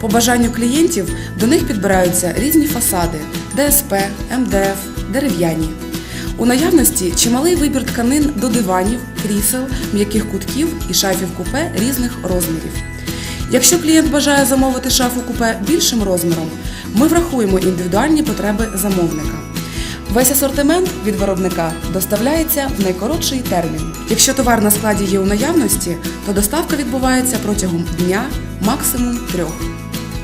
По бажанню клієнтів до них підбираються різні фасади ДСП, МДФ, дерев'яні. У наявності чималий вибір тканин до диванів, крісел, м'яких кутків і шафів купе різних розмірів. Якщо клієнт бажає замовити шафу купе більшим розміром, ми врахуємо індивідуальні потреби замовника. Весь асортимент від виробника доставляється в найкоротший термін. Якщо товар на складі є у наявності, то доставка відбувається протягом дня, максимум трьох.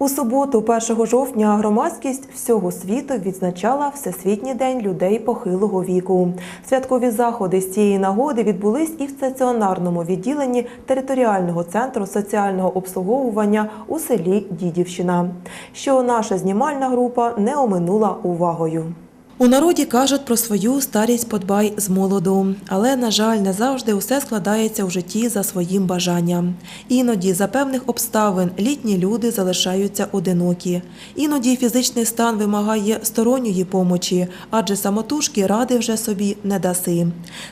У суботу, 1 жовтня, громадськість всього світу відзначала Всесвітній день людей похилого віку. Святкові заходи з цієї нагоди відбулись і в стаціонарному відділенні територіального центру соціального обслуговування у селі Дідівщина, що наша знімальна група не оминула увагою. У народі кажуть про свою старість подбай з молоду, але на жаль, не завжди усе складається в житті за своїм бажанням. Іноді за певних обставин літні люди залишаються одинокі. Іноді фізичний стан вимагає сторонньої помочі, адже самотужки ради вже собі не даси.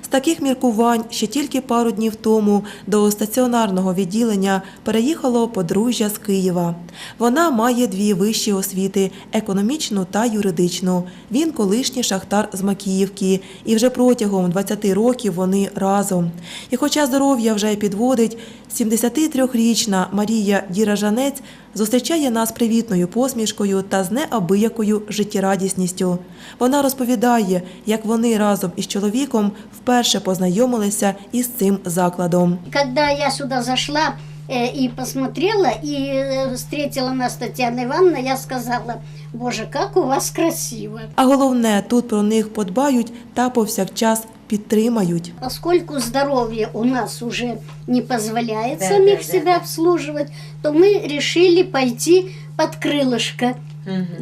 З таких міркувань ще тільки пару днів тому до стаціонарного відділення переїхало подружжя з Києва. Вона має дві вищі освіти економічну та юридичну. Він колишній шахтар з Макіївки, і вже протягом 20 років вони разом. І хоча здоров'я вже підводить, 73-річна Марія Діражанець зустрічає нас привітною посмішкою та з неабиякою життєрадісністю. Вона розповідає, як вони разом із чоловіком вперше познайомилися із цим закладом. Когда я сюда зашла э, и посмотрела, и э, встретила нас Татьяна Ивановна, я сказала, боже, как у вас красиво. А головне, тут про них подбають та повсякчас підтримають. Поскольку здоровье у нас уже не позволяет самих себя обслуживать, то мы решили пойти под крылышко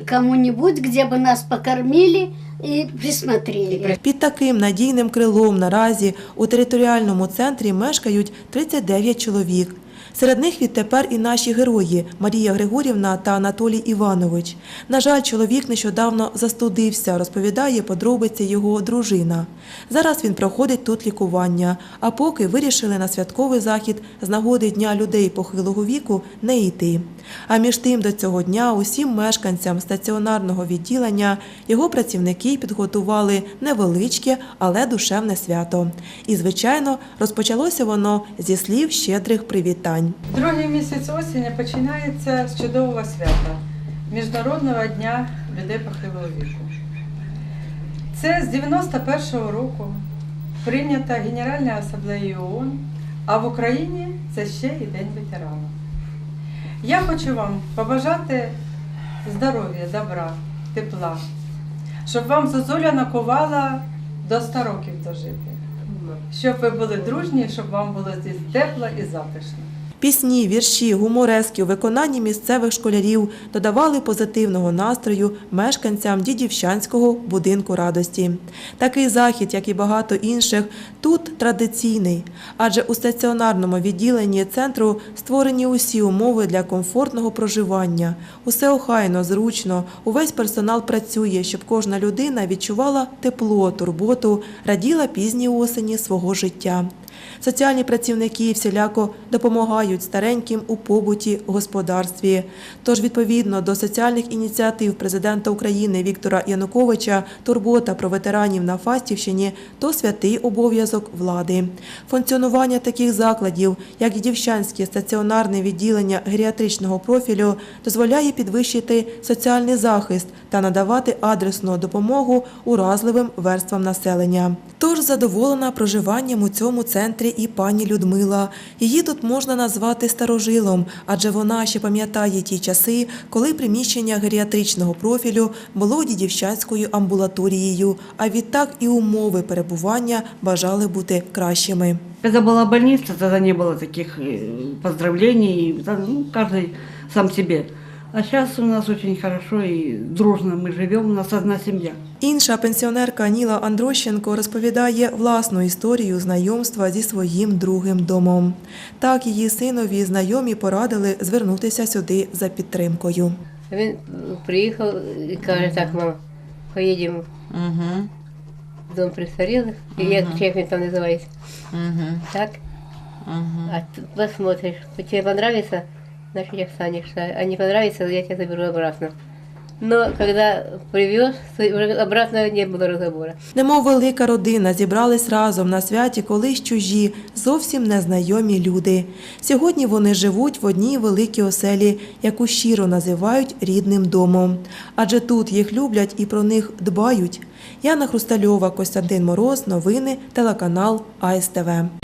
кому-нибудь, где бы нас покормили и присмотрели. Під таким надійним крилом наразі у територіальному центрі мешкають 39 чоловік. Серед них відтепер і наші герої Марія Григорівна та Анатолій Іванович. На жаль, чоловік нещодавно застудився, розповідає подробиці його дружина. Зараз він проходить тут лікування, а поки вирішили на святковий захід з нагоди Дня людей похилого віку не йти. А між тим до цього дня усім мешканцям стаціонарного відділення його працівники підготували невеличке, але душевне свято. І, звичайно, розпочалося воно зі слів щедрих привітань. Другий місяць осені починається з чудового свята Міжнародного дня людей похилого віку. Це з 91-го року прийнята Генеральна асамблея ООН, а в Україні це ще і День ветерана. Я хочу вам побажати здоров'я, добра, тепла, щоб вам зозуля накувала до 100 років дожити, щоб ви були дружні, щоб вам було здесь тепло і затишно. Пісні, вірші, гуморески у виконанні місцевих школярів додавали позитивного настрою мешканцям Дідівщанського будинку радості. Такий захід, як і багато інших, тут традиційний, адже у стаціонарному відділенні центру створені усі умови для комфортного проживання. Усе охайно, зручно, увесь персонал працює, щоб кожна людина відчувала тепло, турботу, раділа пізній осені свого життя. Соціальні працівники всіляко допомагають стареньким у побуті, господарстві. Тож, відповідно до соціальних ініціатив президента України Віктора Януковича, турбота про ветеранів на Фастівщині то святий обов'язок влади. Функціонування таких закладів, як і Дівчанське стаціонарне відділення геріатричного профілю, дозволяє підвищити соціальний захист та надавати адресну допомогу уразливим верствам населення. Тож задоволена проживанням у цьому центрі і пані Людмила. Її тут можна назвати старожилом, адже вона ще пам'ятає ті часи, коли приміщення геріатричного профілю було дідівчанською амбулаторією, а відтак і умови перебування бажали бути кращими. Когда была больница, тогда не было таких э, поздравлений, и, да, ну, каждый сам себе. А сейчас у нас очень хорошо и дружно мы живем, у нас одна семья. Інша пенсіонерка Ніла Андрощенко розповідає власну історію знайомства зі своїм другим домом. Так її синові знайомі порадили звернутися сюди за підтримкою. Він приїхав і каже, так, мама, поїдемо Угу. в дом престарілих, і як, як він там називається. Угу. Так? Угу. А ты посмотришь, тебе понравится, значит останешься. А не понравится, я тебя заберу обратно. Но когда привез, обратно не было разговора. Немов велика родина зібрались разом на святі колись чужі, зовсім незнайомі люди. Сьогодні вони живуть в одній великій оселі, яку щиро називають рідним домом. Адже тут їх люблять і про них дбають. Яна Хрустальова, Костянтин Мороз, новини, телеканал АСТВ.